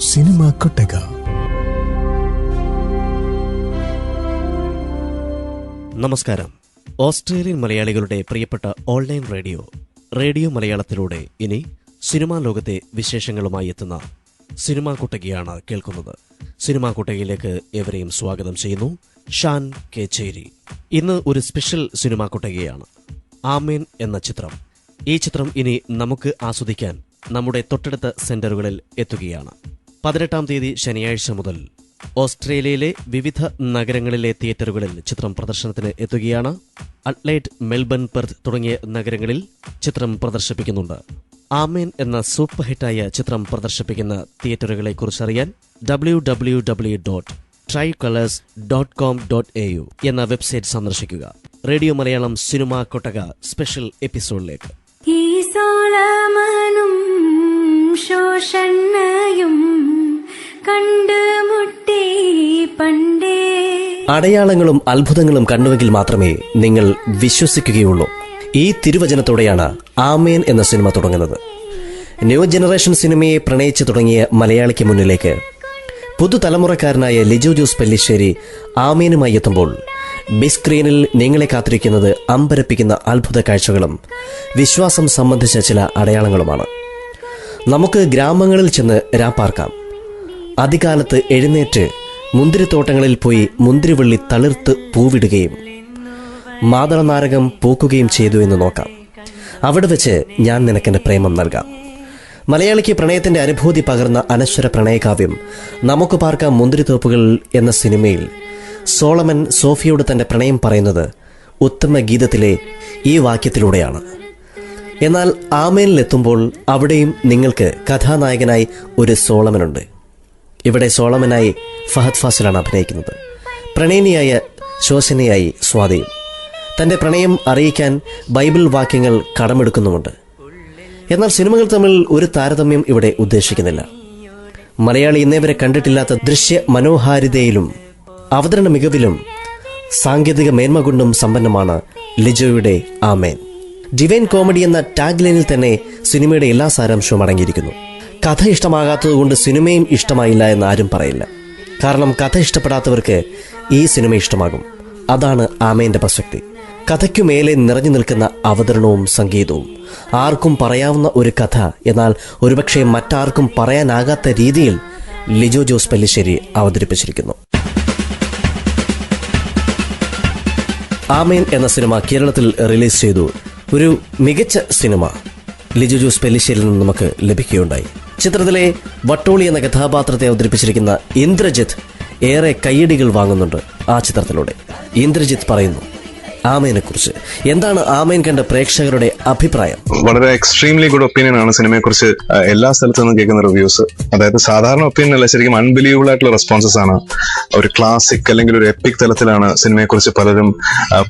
Cinema കൊട്ടക. നമസ്കാരം. Australian മലയാളികളുടെ പ്രിയപ്പെട്ട ഓൺലൈൻ റേഡിയോ റേഡിയോ മലയാളത്തിലൂടെ ഇനി സിനിമാ ലോകത്തെ വിശേഷങ്ങളുമായി എത്തുന്ന സിനിമാ കുട്ടകയാണ് കേൾക്കുന്നത്. സിനിമാ കുട്ടകയിലേക്ക് എവരെയും സ്വാഗതം ചെയ്യുന്നു ഷാൻ കേച്ചേരി. ഇന്ന് ഒരു സ്പെഷ്യൽ സിനിമാ കുട്ടകയാണ്. ആമേൻ എന്ന ചിത്രം. ഈ ചിത്രം ഇനി നമുക്ക് ആസ്വദിക്കാൻ നമ്മുടെ തൊട്ടടുത്ത സെന്ററുകളിൽ എത്തുകയാണ്. പതിനെട്ടാം തീയതി ശനിയാഴ്ച മുതൽ ഓസ്ട്രേലിയയിലെ വിവിധ നഗരങ്ങളിലെ തിയേറ്ററുകളിൽ ചിത്രം പ്രദർശനത്തിന് എത്തുകയാണ്. അഡ്ലൈറ്റ് മെൽബൺ പെർത്ത് തുടങ്ങിയ നഗരങ്ങളിൽ ചിത്രം പ്രദർശിപ്പിക്കുന്നുണ്ട്. ആമേൻ എന്ന സൂപ്പർ ഹിറ്റായ ചിത്രം പ്രദർശിപ്പിക്കുന്ന തിയേറ്ററുകളെ കുറിച്ചറിയാൻ W W W dot tri colours dot com dot A U എന്ന വെബ്സൈറ്റ് സന്ദർശിക്കുക. റേഡിയോ മലയാളം സിനിമ കൊട്ടക സ്പെഷ്യൽ എപ്പിസോഡിലേക്ക്. ഈ സോളമനും ശോഷണ്ണയും അടയാളങ്ങളും അത്ഭുതങ്ങളും കണ്ടുവെങ്കിൽ മാത്രമേ നിങ്ങൾ വിശ്വസിക്കുകയുള്ളൂ. ഈ തിരുവചനത്തോടെയാണ് ആമേൻ എന്ന സിനിമ തുടങ്ങുന്നത്. ന്യൂ ജനറേഷൻ സിനിമയെ പ്രണയിച്ചു തുടങ്ങിയ മലയാളിക്ക് മുന്നിലേക്ക് പുതുതലമുറക്കാരനായ ലിജു ജോസ് പെല്ലിശ്ശേരി ആമേനുമായി എത്തുമ്പോൾ ബിസ്ക്രീനിൽ സ്ക്രീനിൽ നിങ്ങളെ കാത്തിരിക്കുന്നത് അമ്പരപ്പിക്കുന്ന അത്ഭുത കാഴ്ചകളും വിശ്വാസം സംബന്ധിച്ച ചില അടയാളങ്ങളുമാണ്. നമുക്ക് ഗ്രാമങ്ങളിൽ ചെന്ന് രാപ്പാർക്കാം അതികാലത്ത് എഴുന്നേറ്റ് മുന്തിരിത്തോട്ടങ്ങളിൽ പോയി മുന്തിരിവള്ളി തളിർത്ത് പൂവിടുകയും മാതളനാരകം പൂക്കുകയും ചെയ്തു എന്ന് നോക്കാം. അവിടെ വെച്ച് ഞാൻ നിനക്കെന്റെ പ്രേമം നൽകാം. മലയാളിക്ക് പ്രണയത്തിന്റെ അനുഭൂതി പകർന്ന അനശ്വര പ്രണയകാവ്യം നമുക്ക് പാർക്കാം മുന്തിരിത്തോപ്പുകൾ എന്ന സിനിമയിൽ സോളമൻ സോഫിയോട് തന്റെ പ്രണയം പറയുന്നത് ഉത്തമ ഗീതത്തിലെ ഈ വാക്യത്തിലൂടെയാണ്. എന്നാൽ ആമേനിലെത്തുമ്പോൾ അവിടെയും നിങ്ങൾക്ക് കഥാനായകനായി ഒരു സോളമനുണ്ട്. ഇവിടെ സോളമനായി ഫഹദ് ഫാസിലാണ് അഭിനയിക്കുന്നത്. പ്രണയിനിയായ ശോശനയായി സ്വാതിയും. തന്റെ പ്രണയം അറിയിക്കാൻ ബൈബിൾ വാക്യങ്ങൾ കടമെടുക്കുന്നുമുണ്ട്. എന്നാൽ സിനിമകൾ തമ്മിൽ ഒരു താരതമ്യം ഇവിടെ ഉദ്ദേശിക്കുന്നില്ല. മലയാളി ഇന്നേവരെ കണ്ടിട്ടില്ലാത്ത ദൃശ്യ മനോഹാരിതയിലും അവതരണ മികവിലും സാങ്കേതിക മേന്മ കൊണ്ടും സമ്പന്നമാണ് ലിജോയുടെ ആമേൻ. ഡിവൈൻ കോമഡി എന്ന ടാഗ് ലൈനിൽ തന്നെ സിനിമയുടെ എല്ലാ സാരാംശവും അടങ്ങിയിരിക്കുന്നു. കഥ ഇഷ്ടമാകാത്തതുകൊണ്ട് സിനിമയും ഇഷ്ടമായില്ല എന്ന് ആരും പറയില്ല. കാരണം കഥ ഇഷ്ടപ്പെടാത്തവർക്ക് ഈ സിനിമ ഇഷ്ടമാകും. അതാണ് ആമേന്റെ പ്രസക്തി. കഥയ്ക്കു മേലെ നിറഞ്ഞു നിൽക്കുന്ന അവതരണവും സംഗീതവും. ആർക്കും പറയാവുന്ന ഒരു കഥ എന്നാൽ ഒരുപക്ഷെ മറ്റാർക്കും പറയാനാകാത്ത രീതിയിൽ ലിജോ ജോസ് പല്ലിശ്ശേരി അവതരിപ്പിച്ചിരിക്കുന്നു. ആമേൻ എന്ന സിനിമ കേരളത്തിൽ റിലീസ് ചെയ്തു ഒരു മികച്ച സിനിമ ലിജു ജോസ് പെല്ലിശ്ശേരിയിൽ നിന്ന് നമുക്ക് ലഭിക്കുകയുണ്ടായി. ചിത്രത്തിലെ വട്ടോളി എന്ന കഥാപാത്രത്തെ അവതരിപ്പിച്ചിരിക്കുന്ന ഇന്ദ്രജിത്ത് ഏറെ കയ്യടികൾ വാങ്ങുന്നുണ്ട് ആ ചിത്രത്തിലൂടെ. ഇന്ദ്രജിത്ത് പറയുന്നു ആമേനെ കുറിച്ച് എന്താണ് ആമേൻ കണ്ട പ്രേക്ഷകരുടെ അഭിപ്രായം? വളരെ എക്സ്ട്രീംലി ഗുഡ് ഒപ്പീനിയൻ ആണ് സിനിമയെ കുറിച്ച് എല്ലാ സ്ഥലത്തു നിന്നും കേൾക്കുന്ന റിവ്യൂസ് അതായത് സാധാരണ ഒപ്പീനിയൻ അല്ല ശരിക്കും അൺബിലീവബിൾ ആയിട്ടുള്ള റെസ്പോൺസസ് ആണ്. ഒരു ക്ലാസിക് അല്ലെങ്കിൽ ഒരു എപ്പിക് തലത്തിലാണ് സിനിമയെ കുറിച്ച് പലരും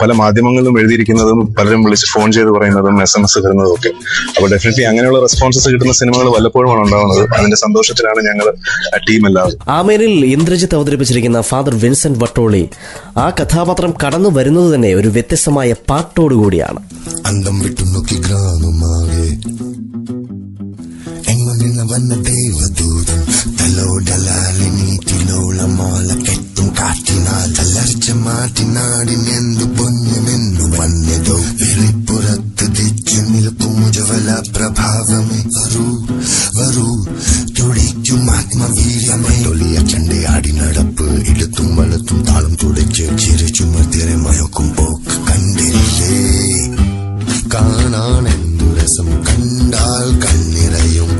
പല മാധ്യമങ്ങളിലും എഴുതിയിരിക്കുന്നതും പലരും വിളിച്ച് ഫോൺ ചെയ്ത് പറയുന്നതും എസ് എം എസ് തരുന്നതും ഒക്കെ. അപ്പൊ ഡെഫിനറ്റ്ലി അങ്ങനെയുള്ള റെസ്പോൺസസ് കിട്ടുന്ന സിനിമകൾ വല്ലപ്പോഴുമാണ് ഉണ്ടാവുന്നത്. അതിന്റെ സന്തോഷത്തിലാണ് ഞങ്ങൾ ടീം എല്ലാവരും. ആമേനിൽ ഇന്ദ്രജിത്ത് അവതരിപ്പിച്ചിരിക്കുന്ന ഫാദർ വിൻസെന്റ് വട്ടോളി ആ കഥാപാത്രം കടന്നു വരുന്നത് തന്നെ ഒരു വ്യത്യസ്തമായ പാട്ടോടുകൂടിയാണ് അന്തം വിട്ടു നോക്കി ഗ്രാമമാകെ. എങ്ങനെ വന്ന ദൈവദൂതം തലോടലാലി നീറ്റിലോളമാല കെട്ടും കാറ്റിനാൽ തലർച്ച മാറ്റിനാടിനെന്തു പൊന്നുമെന്നു വന്നതോ. വെളിപ്പുറത്ത് ദിച്ചു നിൽക്കും ഉജ്വല പ്രഭാവമേ. വരൂ വരൂ തുടിക്കും ആത്മവീര്യമേ. തൊലിയ ചണ്ടയാടി നടപ്പ് ഇടത്തും വലത്തും താളം തുടച്ച് ചിരിച്ചു മധ്യരെ മയക്കും പോക്ക് കണ്ടില്ലേ? കാണാൻ എന്തു രസം കണ്ടാൽ കണ്ണിറയും.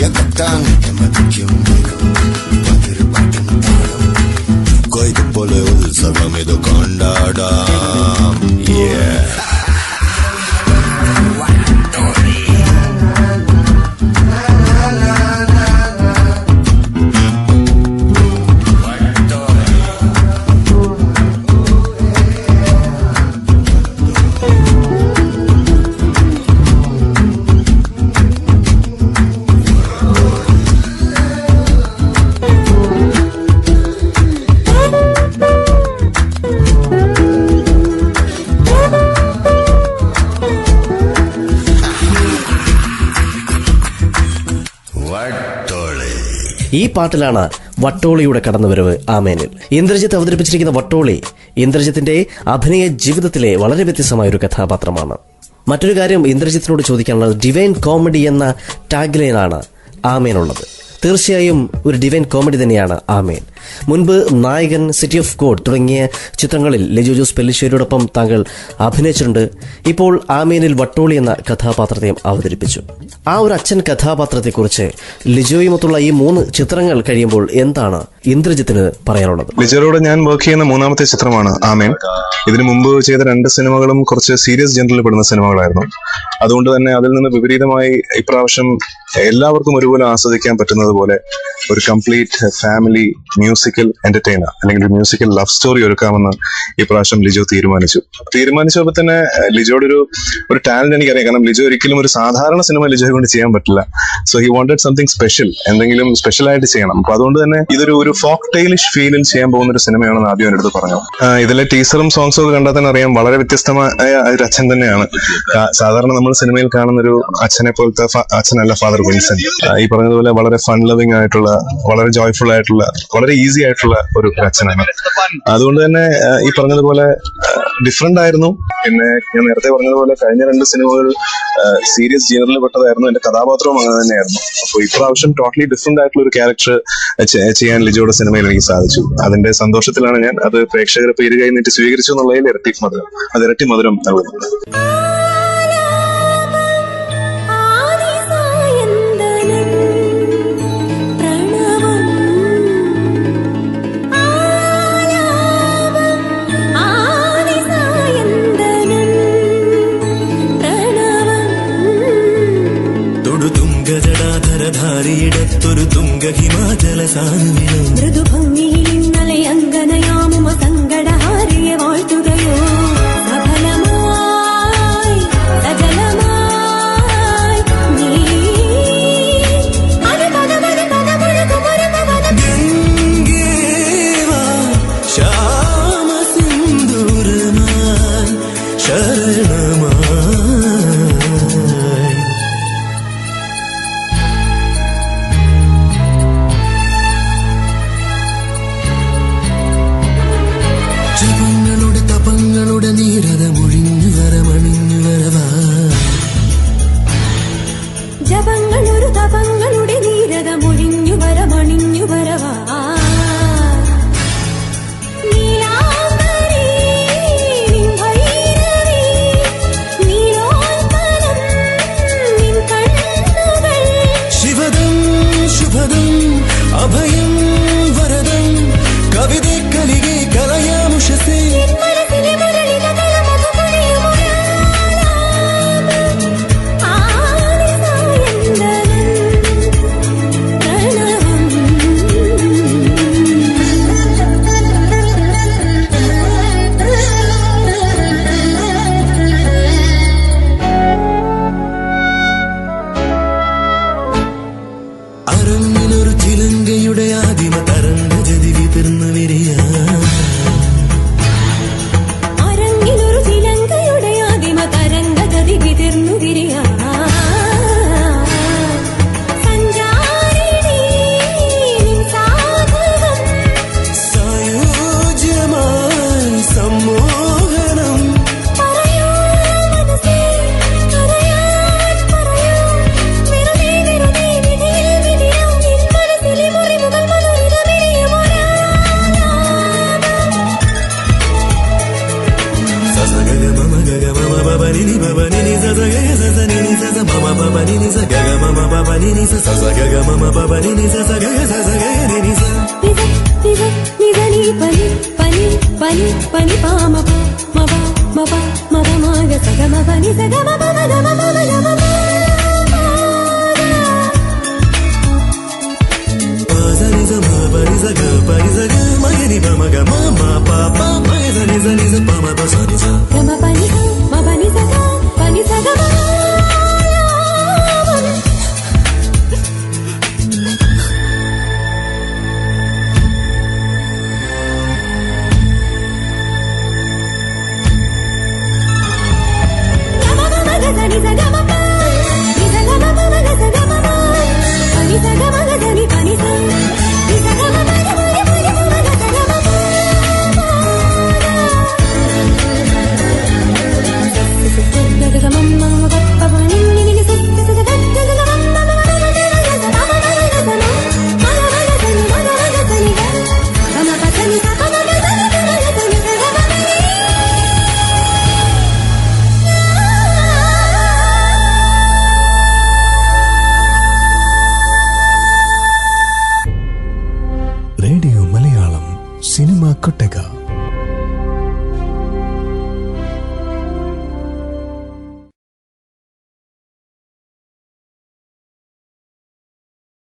я ഈ പാട്ടിലാണ് വട്ടോളിയുടെ കടന്നുവരവ്. ആമേനിൽ ഇന്ദ്രജിത്ത് അവതരിപ്പിച്ചിരിക്കുന്ന വട്ടോളി ഇന്ദ്രജിത്തിന്റെ അഭിനയ ജീവിതത്തിലെ വളരെ വ്യത്യസ്തമായ ഒരു കഥാപാത്രമാണ്. മറ്റൊരു കാര്യം ഇന്ദ്രജിത്തിനോട് ചോദിക്കാനുള്ളത് ഡിവൈൻ കോമഡി എന്ന ടാഗ് ലൈനാണ് ആമേനുള്ളത് തീർച്ചയായും ഒരു ഡിവൈൻ കോമഡി തന്നെയാണ് ആമേൻ. മുൻപ് നായകൻ സിറ്റി ഓഫ് ഗോഡ് തുടങ്ങിയ ചിത്രങ്ങളിൽ ലിജോ ജോസ് പെല്ലിശ്ശേരിയോടൊപ്പം താങ്കൾ അഭിനയിച്ചിട്ടുണ്ട്. ഇപ്പോൾ ആമീനിൽ വട്ടോളി എന്ന കഥാപാത്രത്തെയും അവതരിപ്പിച്ചു. ആ ഒരു അച്ഛൻ കഥാപാത്രത്തെക്കുറിച്ച് ലിജോയുമൊത്തുള്ള ഈ മൂന്ന് ചിത്രങ്ങൾ കഴിയുമ്പോൾ എന്താണ് ഇന്ദ്രജിത്തിന് പറയാനുള്ളത്? ലിജോയോട് ഞാൻ വർക്ക് ചെയ്യുന്ന മൂന്നാമത്തെ ചിത്രമാണ് ആമേൻ. ഇതിനു മുമ്പ് ചെയ്ത രണ്ട് സിനിമകളും കുറച്ച് സീരിയസ് ജനറിൽ പെടുന്ന സിനിമകളായിരുന്നു. അതുകൊണ്ട് തന്നെ അതിൽ നിന്ന് വിപരീതമായി ഇപ്രാവശ്യം എല്ലാവർക്കും ഒരുപോലെ ആസ്വദിക്കാൻ പറ്റുന്നത് പോലെ ഒരു കംപ്ലീറ്റ് ഫാമിലി മ്യൂസിക്കൽ എന്റർടൈനർ അല്ലെങ്കിൽ ഒരു മ്യൂസിക്കൽ ലവ് സ്റ്റോറി ഒരുക്കാമെന്ന് ഈ ഇപ്രാവശ്യം ലിജോ തീരുമാനിച്ചു. തീരുമാനിച്ചപ്പോൾ തന്നെ ലിജോയുടെ ഒരു ഒരു ടാലന്റ് എനിക്കറിയാം. കാരണം ലിജോ ഒരിക്കലും ഒരു സാധാരണ സിനിമ ലിജോയെ കൊണ്ട് ചെയ്യാൻ പറ്റില്ല. So he wanted something special എന്തെങ്കിലും സ്പെഷ്യൽ ആയിട്ട് ചെയ്യണം. അപ്പൊ അതുകൊണ്ട് തന്നെ ഇതൊരു ഒരു ഫോക്ക് ടൈലിഷ് ഫീലിൽ ചെയ്യാൻ പോകുന്ന ഒരു സിനിമയാണെന്ന് ആദ്യം എന്റെ അടുത്ത് പറഞ്ഞു ഇതിലെ ടീസറും സോങ്സും ഒക്കെ കണ്ടാൽ തന്നെ അറിയാം വളരെ വ്യത്യസ്തമായ ഒരു അച്ഛൻ തന്നെയാണ്. സാധാരണ നമ്മൾ സിനിമയിൽ കാണുന്ന ഒരു അച്ഛനെ പോലത്തെ അച്ഛനല്ല ഫാദർ വിൻസെന്റ് ഈ പറഞ്ഞതുപോലെ വളരെ ഫൺ ലവിംഗ് ആയിട്ടുള്ള വളരെ ജോയ്ഫുൾ ആയിട്ടുള്ള വളരെ ഈസി ആയിട്ടുള്ള ഒരു അച്ഛനാണ് അതുകൊണ്ട് തന്നെ ഈ പറഞ്ഞതുപോലെ ഡിഫറെന്റ് ആയിരുന്നു. പിന്നെ ഞാൻ നേരത്തെ പറഞ്ഞതുപോലെ കഴിഞ്ഞ രണ്ട് സിനിമകൾ സീരിയസ് ജീവനിൽ പെട്ടതായിരുന്നു. എന്റെ കഥാപാത്രവും അങ്ങനെ തന്നെയായിരുന്നു. അപ്പോൾ ഇപ്രാവശ്യം ടോട്ടലി ഡിഫറെന്റ് ആയിട്ടുള്ള ഒരു ക്യാരക്ടർ ചെയ്യാൻ ലിജോയുടെ സിനിമയിൽ എനിക്ക് സാധിച്ചു. അതിന്റെ സന്തോഷത്തിലാണ് ഞാൻ അത് പ്രേക്ഷകരെ പേര് കഴിഞ്ഞിട്ട് സ്വീകരിച്ചു എന്നുള്ളതിൽ ഇരട്ടി മധുരം അത് ഇരട്ടി മധുരം നൽകുന്നുണ്ട്.